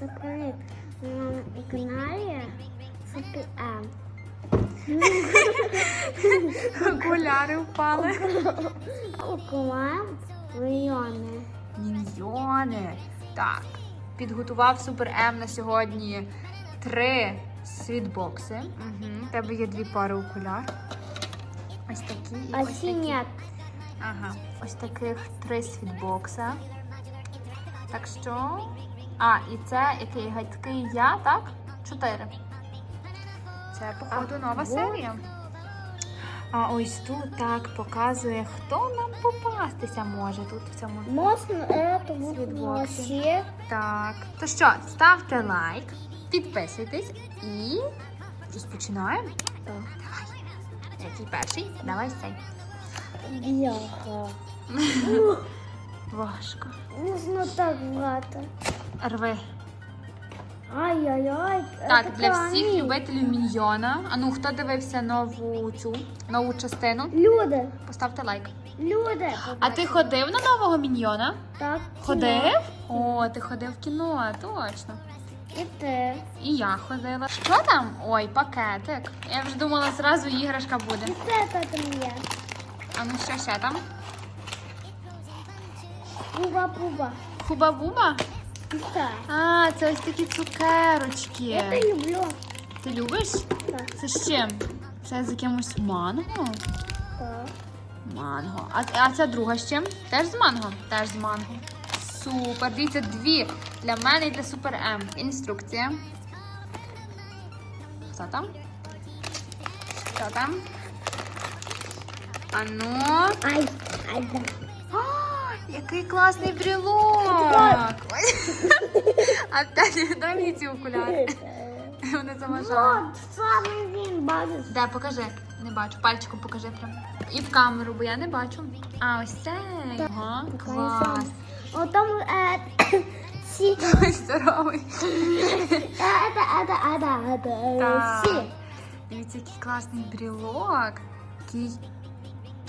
Супер на каналі Супер М. Окуляри впали. Околам райони. Міньйони. Так. Підготував Супер М на сьогодні три світбокси. Угу. У тебе є дві пари окуляр. Ось такі і А ось такі. синяк. Ага, ось таких три світбокса. Так що. А, і це який гадький я, так? Чотири. Це, походу, нова серія. А ось тут так показує, хто нам попастися може тут в цьому. Можна Світбоксі. Так. То що, ставте лайк, підписуйтесь і розпочинаємо. Давай. Який перший? Давай цей. Бляха. Важко. Нужно так брати. Рви. Ай-яй-яй. Так, для всіх любителів міньйона. А ну, хто дивився нову цю нову частину? Люди. Поставте лайк. Люди. А ти ходив на нового міньйона? Так. Ходив? О, ти ходив в кіно, точно. І ти. І я ходила. Що там? Ой, пакетик. Я вже думала, зразу іграшка буде. І це та там є. А ну що ще там? Пуба-пуба. Хуба-буба? І. А, це ось такі цукерочки. Я це люблю. Ти любиш? Так. Це з чим? Це з якимось манго? Так. Манго. А, а ця друга з чим? Теж з манго? Теж з манго. Супер. Дивіться, дві для мене і для Супер М. Інструкція. Що там? Що там? А ну. Ай, ай, да. О, який класний брілок! А Таня, дай мені ці окуляри. Вони заважають. Вот, саме він бачиш. Де, покажи. Не бачу. Пальчиком покажи прям. І в камеру, бо я не бачу. А, ось цей. Ага, клас. О, там е, сі. Ой, здоровий. Это, это, это, это, Так. сі. Дивіться, який класний брілок. Який,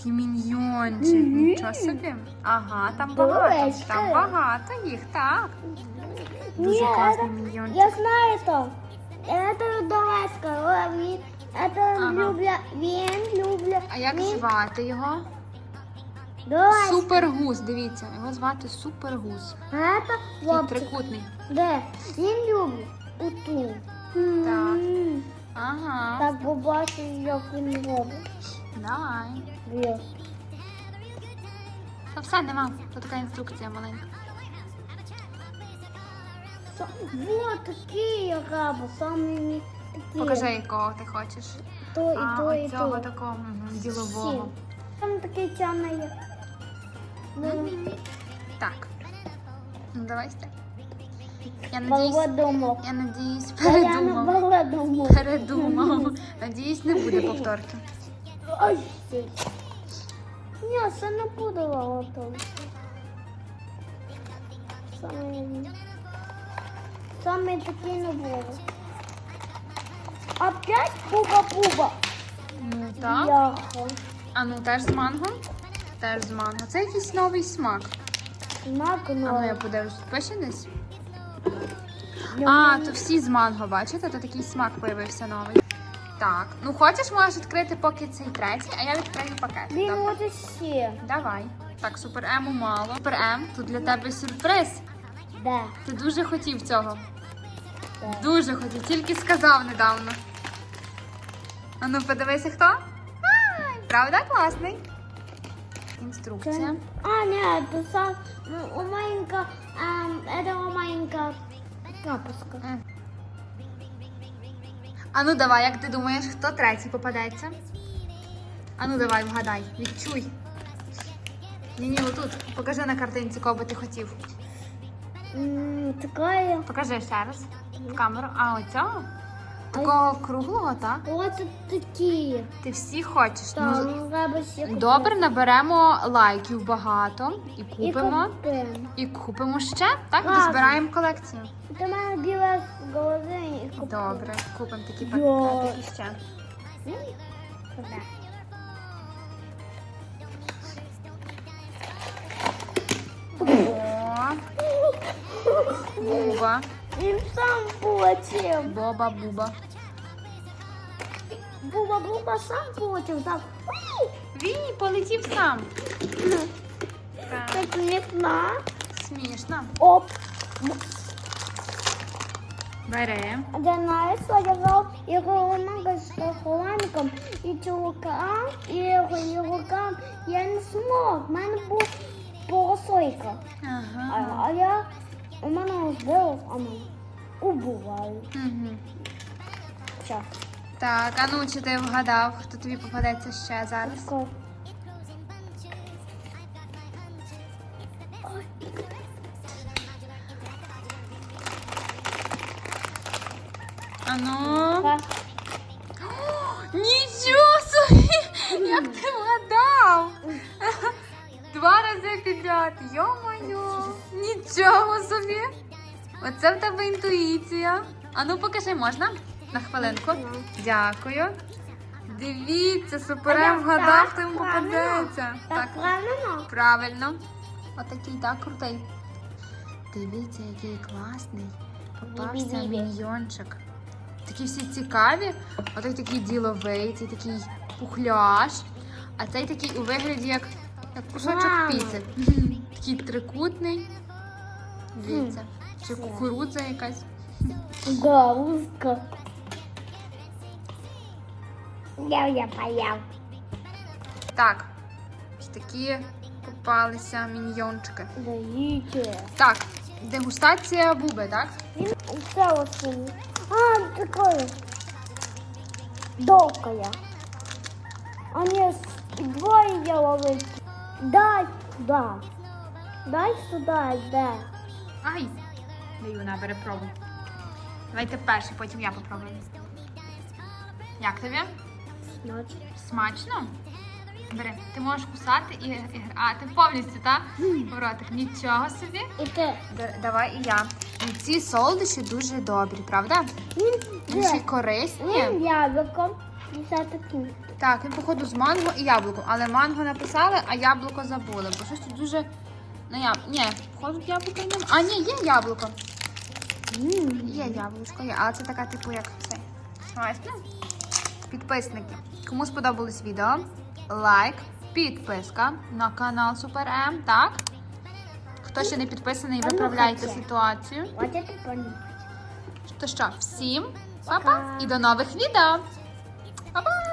який міньйончик. Мгм. Нічого собі. Ага, там багато. Дурочка. Там багато їх, так. Дуже Ні, класний это- міньйончик. Я знаю то. Это Давайська. Він, это Ага. любля, він любля. А як він, звати його? Давай. Супергус, дивіться, його звати Супергус. А это Такий хлопчик. трикутний. Де? Він любить уту. Так. М. Ага. Так побачиш, як він робить. Давай. Вірш. Та все, нема. Тут така інструкція маленька. Со- Вот такі я рабу, самі такі. Покажи, якого ти хочеш. То і А, то, і оцього то. такого мгм, ділового. Всі. Там таке тяне. Ну, Так. Ну, давай стек. Я надіюсь, я надіюсь, я не передумав. Передумав. Надіюсь, не буде повторки. Ой, стій. Ні, це не буде балладумок. Саме, саме такі не буде. Опять пуба-пуба. Ну так. Яха. А ну теж з манго? Теж з манго. Це якийсь новий смак. Смак А ну я новий. подивлюсь, пише десь? Я А, то всі з манго, бачите? То такий смак появився новий. Так, ну хочеш, можеш відкрити поки цей третій, а я відкрию пакет. Він Добре? може ще. Давай. Так, супер Ему мало. Супер М, тут для тебе сюрприз. Де? Ти дуже хотів цього. Де? Дуже хотів, тільки сказав недавно. А ну подивися хто? Ай, правда класний? Інструкція. А, нет, это сам, ну, у маленького, эм, это у маленького капуска. А ну давай, як ти думаєш, хто третій попадеться? А ну давай, вгадай, відчуй. Ні, ні, отут. Покажи на картинці, кого би ти хотів. Такою. Покажи ще раз в камеру. А оцього? Такого круглого, так? вот такие. Ти всі хочеш. Там, Ну, треба ще добре, наберемо лайків багато і І купимо. купимо. І купимо ще, так? Разом. Дозбираємо колекцію. Ти мене біле з голови і купимо. Добре, купимо такі пакетики ще. О, Буба. Він сам полетів. Боба Буба. Буба Буба сам полетів. Так. Уй! Він полетів сам. Так. Смішно. Смішно. Оп. Що я грав його нога з хованком і чоловікам, і його чоловікам я не смог. В мене був полосойка. А, Ага. а я у мене збило, а мене убиваю. Угу. Час. Так, а ну чи ти вгадав, хто тобі попадеться ще зараз? Тако. А ну. Так. Нічого собі! Як ти Підряд. Йо-моє! Нічого собі! Оце в тебе інтуїція. А ну покажи, можна? На хвилинку. Дякую. Дивіться, суперем вгадав, йому попадеться. Так, правильно? Правильно. Отакий, так, крутий. Дивіться, який класний. Попався міньйончик. Такі всі цікаві. Отей такий діловий, цей такий пухляш. А цей такий у вигляді як кусочок піци. Такий трикутний. Дивіться. Чи кукурудза якась. Галузка. Я я появ. Так. Ось такі попалися міньйончики. Дивіться. Так, дегустація буби, так? Це осінь. А, такое. Довкая. А не двоє я ловить. Дай сюди. Дай сюди, де. Ай! Даю на перепробуй. Давайте перший, потім я попробую. Як тобі? Значить. Смачно? Бери, ти можеш кусати і. і- А, ти повністю, так? Ротик. Нічого собі. І ти. Д- Давай і я. І ці солодощі дуже добрі, правда? Де? корисні. він яблуком. І все. Так, він, походу, з манго і яблуком. Але манго написали, а яблуко забули. Бо щось тут дуже. Ну, я... Ні, походу яблука немає. А, ні, є яблуко. М. Є яблучко, є, але це така, типу, як цей. Смачно? Підписники. Кому сподобалось відео, лайк, підписка на канал Супер М, так? Хто ще не підписаний, ну, виправляйте ситуацію. То що, всім па-па і до нових відео! Bye bye.